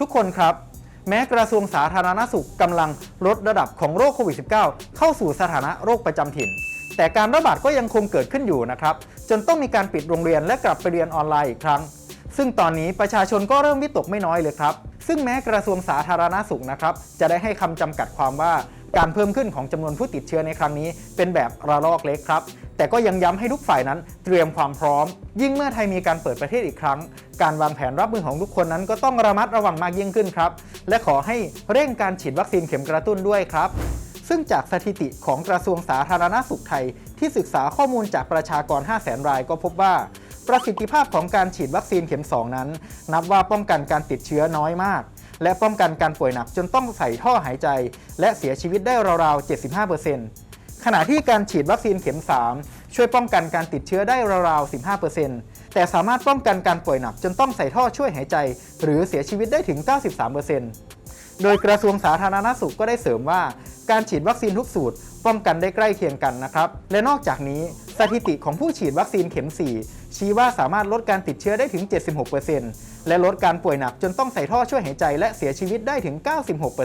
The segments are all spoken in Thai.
ทุกคนครับ แม้กระทรวงสาธารณสุขกำลังลดระดับของโรคโควิด -19 เข้าสู่สถานะโรคประจำถิ่น แต่การระบาดก็ยังคงเกิดขึ้นอยู่นะครับ จนต้องมีการปิดโรงเรียนและกลับไปเรียนออนไลน์อีกครั้ง ซึ่งตอนนี้ประชาชนก็เริ่มวิตกไม่น้อยเลยครับ ซึ่งแม้กระทรวงสาธารณสุขนะครับจะได้ให้คำจำกัดความว่า การเพิ่มขึ้นของจำนวนผู้ติดเชื้อในครั้งนี้ เป็นแบบระลอกเล็กครับ แต่ก็ยังย้ำให้ทุกฝ่ายนั้นเตรียมความพร้อม ยิ่งเมื่อไทยมีการเปิดประเทศอีกครั้ง การวางแผนรับมือของทุกคนนั้นก็ต้องระมัดระวังมากยิ่งขึ้นครับ และขอให้เร่งการฉีดวัคซีนเข็มกระตุ้นด้วยครับซึ่งจากสถิติของกระทรวงสาธารณสุขไทย ที่ศึกษาข้อมูลจากประชากร 5 0 0 0 0 0 รายก็พบว่า ประสิทธิภาพของการฉีดวัคซีนเข็ม 2 นั้น นับว่าป้องกันการติดเชื้อน้อยมาก และป้องกันการป่วยหนักจนต้องใส่ท่อหายใจ และเสียชีวิตได้ราวๆ 75%ขณะที่การฉีดวัคซีนเข็ม 3 ช่วยป้องกันการติดเชื้อได้ราวๆ 15%แต่สามารถป้องกันการป่วยหนักจนต้องใส่ท่อช่วยหายใจ หรือเสียชีวิตได้ถึง 93%โดยกระทรวงสาธารณสุขก็ได้เสริมว่า การฉีดวัคซีนทุกสูตร ป้องกันได้ใกล้เคียงกันนะครับ และนอกจากนี้ สถิติของผู้ฉีดวัคซีนเข็ม 4 ชี้ว่าสามารถลดการติดเชื้อได้ถึง 76%และลดการป่วยหนักจนต้องใส่ท่อช่วยหายใจและเสียชีวิตได้ถึง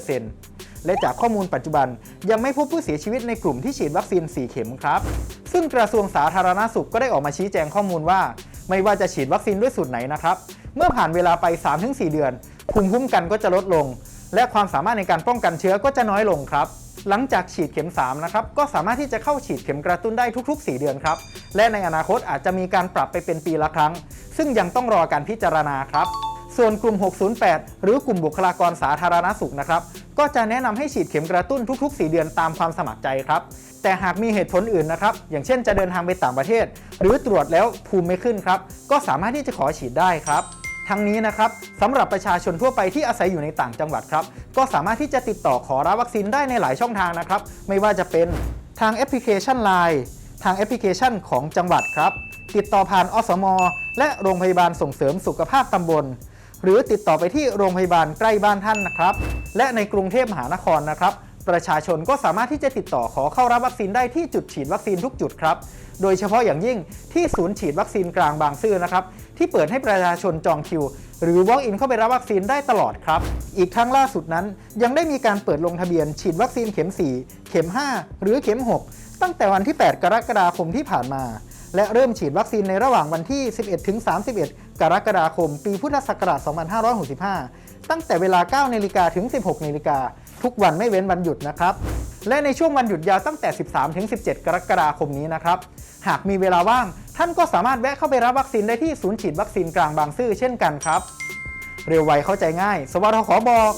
96%และจากข้อมูลปัจจุบันยังไม่พบผู้เสียชีวิตในกลุ่มที่ฉีดวัคซีน 4 เข็มครับ ซึ่งกระทรวงสาธารณสุขก็ได้ออกมาชี้แจงข้อมูลว่า ไม่ว่าจะฉีดวัคซีนด้วยสูตรไหนนะครับ เมื่อผ่านเวลาไป 3-4 เดือนภูมิคุ้มกันก็จะลดลง และความสามารถในการป้องกันเชื้อก็จะน้อยลงครับ หลังจากฉีดเข็ม 3 นะครับ ก็สามารถที่จะเข้าฉีดเข็มกระตุ้นได้ทุก ๆ 4 เดือนครับ และในอนาคตอาจจะมีการปรับไปเป็นปีละครั้ง ซึ่งยังต้องรอการพิจารณาครับ ส่วนกลุ่ม 608 หรือกลุ่มบุคลากรสาธารณสุขนะครับ ก็จะแนะนำให้ฉีดเข็มกระตุ้นทุก ๆ 4 เดือนตามความสมัครใจครับ แต่หากมีเหตุผลอื่นนะครับ อย่างเช่นจะเดินทางไปต่างประเทศ หรือตรวจแล้วภูมิไม่ขึ้นครับ ก็สามารถที่จะขอฉีดได้ครับ ทั้งนี้นะครับสำหรับประชาชนทั่วไปที่อาศัยอยู่ในต่างจังหวัดครับ ก็สามารถที่จะติดต่อขอรับวัคซีนได้ในหลายช่องทางนะครับ ไม่ว่าจะเป็นทางแอปพลิเคชัน Line ทางแอปพลิเคชันของจังหวัดครับ ติดต่อผ่านอสม และโรงพยาบาลส่งเสริมสุขภาพตำบล หรือติดต่อไปที่โรงพยาบาลใกล้บ้านท่านนะครับ และในกรุงเทพมหานครนะครับ ประชาชนก็สามารถที่จะติดต่อขอเข้ารับวัคซีนได้ที่จุดฉีดวัคซีนทุกจุดครับ โดยเฉพาะอย่างยิ่งที่ศูนย์ฉีดวัคซีนกลางบางซื่อนะครับ ที่เปิดให้ประชาชนจองคิว หรือ walk in เข้าไปรับวัคซีนได้ตลอดครับ อีกทั้งล่าสุดนั้น ยังได้มีการเปิดลงทะเบียน ฉีดวัคซีนเข็ม 4 เข็ม 5 หรือเข็ม 6 ตั้งแต่วันที่ 8 กรกฎาคมที่ผ่านมา และเริ่มฉีดวัคซีนในระหว่างวันที่ 11ถึง31 กรกฎาคม ปีพุทธศักราช 2565 ตั้งแต่เวลา 9นาฬิกาถึง 16นาฬิกา ทุกวันไม่เว้นวันหยุดนะครับ และในช่วงวันหยุดยาวตั้งแต่ 13ถึง17 กรกฎาคมนี้นะครับ หากมีเวลาว่าง ท่านก็สามารถแวะเข้าไปรับวัคซีนได้ที่ศูนย์ฉีดวัคซีนกลางบางซื่อเช่นกันครับ เร็วไวเข้าใจง่าย สวัสดีขอบอก